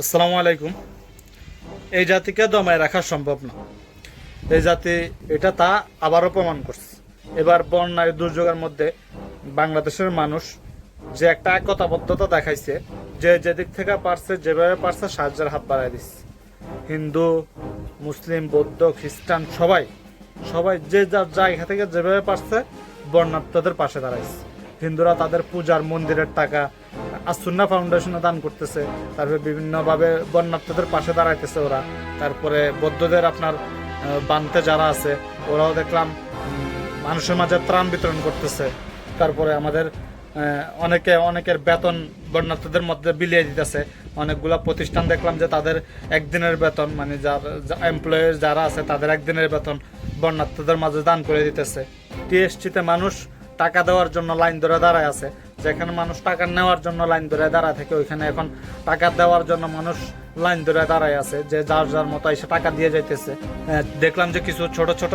আসসালামু আলাইকুম। এই জাতিকে দমায় রাখা সম্ভব না। এই জাতি এটা তা আবারও প্রমাণ করছে। এবার বন্যায় দুর্যোগের মধ্যে বাংলাদেশের মানুষ যে একটা একতাবদ্ধতা দেখাইছে, যে যেদিক থেকে পারছে, যেভাবে পারছে সাহায্যের হাত বাড়াই দিচ্ছে। হিন্দু, মুসলিম, বৌদ্ধ, খ্রিস্টান সবাই সবাই যে যার জায়গা থেকে যেভাবে পারছে বর্ণাত্মদের পাশে দাঁড়াইছে। হিন্দুরা তাদের পূজার মন্দিরের টাকা আসুন্না ফাউন্ডেশনে দান করতেছে। তারপরে বিভিন্নভাবে বন্যাত্মদের পাশে দাঁড়াইতেছে ওরা। তারপরে বৌদ্ধদের আপনার বানতে যারা আছে, ওরাও দেখলাম মানুষের মাঝে ত্রাণ বিতরণ করতেছে। তারপরে আমাদের অনেকে, অনেকের বেতন বন্যার্থদের মধ্যে বিলিয়ে দিতেছে। অনেকগুলা প্রতিষ্ঠান দেখলাম যে তাদের একদিনের বেতন মানে যার এমপ্লয়িজ যারা আছে তাদের একদিনের বেতন বন্যার্থদের মাঝে দান করে দিতেছে। টিএসটিতে মানুষ টাকা দেওয়ার জন্য লাইন ধরে দাঁড়ায় আছে। যেখানে মানুষ টাকা নেওয়ার জন্য লাইন ধরে দাঁড়ায় থাকে, ওইখানে এখন টাকা দেওয়ার জন্য মানুষ লাইন ধরে দাঁড়ায় আছে, যে যার যার মতো এসে টাকা দিয়ে যাইতেছে। দেখলাম যে কিছু ছোট ছোট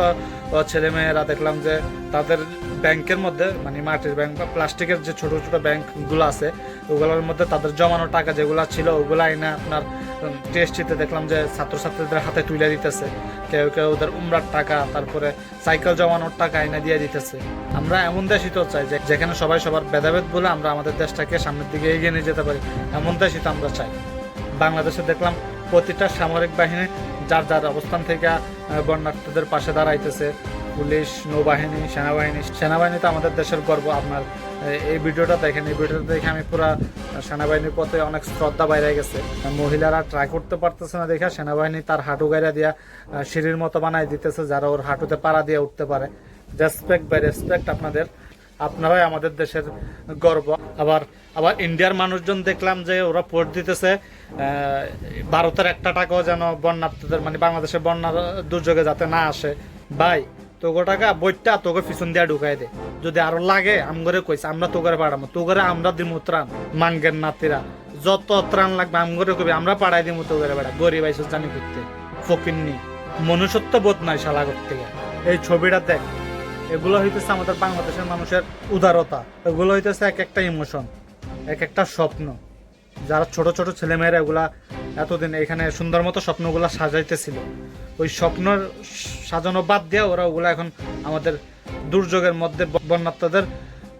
ছেলে মেয়েরা দেখলাম যে তাদের ব্যাংকের মধ্যে মানে মাটির ব্যাংক বা প্লাস্টিকের যে ছোট ছোট ব্যাংকগুলো আছে, ওগুলোর মধ্যে তাদের জমানো টাকা যেগুলো ছিল ওগুলো এনে আপনার টেস্টিতে দেখলাম যে ছাত্রছাত্রীদের হাতে তুলে দিতেছে। কেউ কেউ ওদের উমরার টাকা, তারপরে সাইকেল জমানোর টাকা এনে দিয়ে দিতেছে। আমরা এমন দেশ তো চাই যেখানে সবাই সবার ভেদাভেদ বলে আমরা আমাদের দেশটাকে সামনের দিকে এগিয়ে নিয়ে যেতে পারি। এমন দেশ তো আমরা চাই। বাংলাদেশে দেখলাম প্রতিটা সামরিক বাহিনী যার যার অবস্থান থেকে বন্যার্থীদের পাশে দাঁড়াইতেছে। পুলিশ, নৌবাহিনী, সেনাবাহিনী। সেনাবাহিনী তো আমাদের দেশের গর্ব আপনার। এই ভিডিওটা দেখেন, এই ভিডিওটা দেখে আমি পুরা সেনাবাহিনীর পথে অনেক শ্রদ্ধা বাইরে গেছে। মহিলারা ট্রাই করতে পারতেছে না দেখে, সেনাবাহিনী তার হাঁটু গাইরা দিয়া সিঁড়ির মতো বানাই দিতেছে যারা ওর হাঁটুতে পাড়া দিয়ে উঠতে পারে। রেসপেক্ট বাই রেসপেক্ট আপনাদের। আপনারাই আমাদের দেশের গর্ব। আবার আবার ইন্ডিয়ার মানুষজন দেখলাম যে ওরা পোস্ট দিতেছে ভারতের একটা টাকাও যেন বন্যার্থীদের মানে বাংলাদেশের বন্যার দুর্যোগে যাতে না আসে। ভাই তোগো টাকা বইটা তোকে পিছন দিয়া ঢুকাই দে। যদি আরও লাগে আমগরে কইছে আমরা তোগরে পাঠাবো তোগরে আমরা দিমু ত্রাণ মাঙ্গের নাতিরা যত ত্রাণ লাগবে আমগরে কবি, আমরা পাঠাই দিমু তোগরে বেড়া গরিব আইসো জানি করতে ফকিন্নি। মনুষ্যত্ব বোধ নাই শালা করতে এই ছবিটা দেখ। এগুলো হইতেছে আমাদের বাংলাদেশের মানুষের উদারতা। এগুলো হইতেছে এক একটা ইমোশন এক একটা স্বপ্ন। যারা ছোট ছোট ছেলেমেয়েরা এগুলা এতদিন এখানে সুন্দর মতো স্বপ্নগুলা সাজাইতেছিল। ওই স্বপ্ন সাজানো বাদ দিয়ে ওরা ওগুলো এখন আমাদের দুর্যোগের মধ্যে বন্যাত্মদের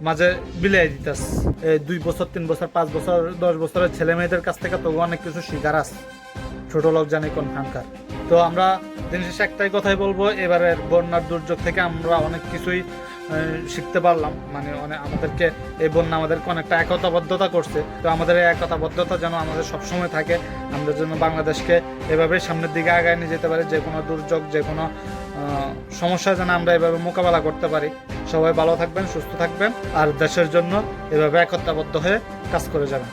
মাঝে বিলিয়ে দিতেছে। এই দুই বছর, তিন বছর, পাঁচ বছর, দশ বছরের ছেলে মেয়েদের কাছ থেকে তবু অনেক কিছু শিকার আছে। ছোট লোক জানে কোন খানকার তো আমরা দিন শেষে একটাই কথাই বলব, এবারের বন্যার দুর্যোগ থেকে আমরা অনেক কিছুই শিখতে পারলাম। মানে অনেক আমাদেরকে এই বন্যা আমাদেরকে অনেকটা একতাবদ্ধতা করছে। তো আমাদের এই একতাবদ্ধতা যেন আমাদের সবসময় থাকে। আমরা যেন বাংলাদেশকে এভাবে সামনের দিকে আগায় নিয়ে যেতে পারি, যে কোনো দুর্যোগ, যে কোনো সমস্যা যেন আমরা এভাবে মোকাবেলা করতে পারি। সবাই ভালো থাকবেন, সুস্থ থাকবেন, আর দেশের জন্য এভাবে একতাবদ্ধ হয়ে কাজ করে যাবেন।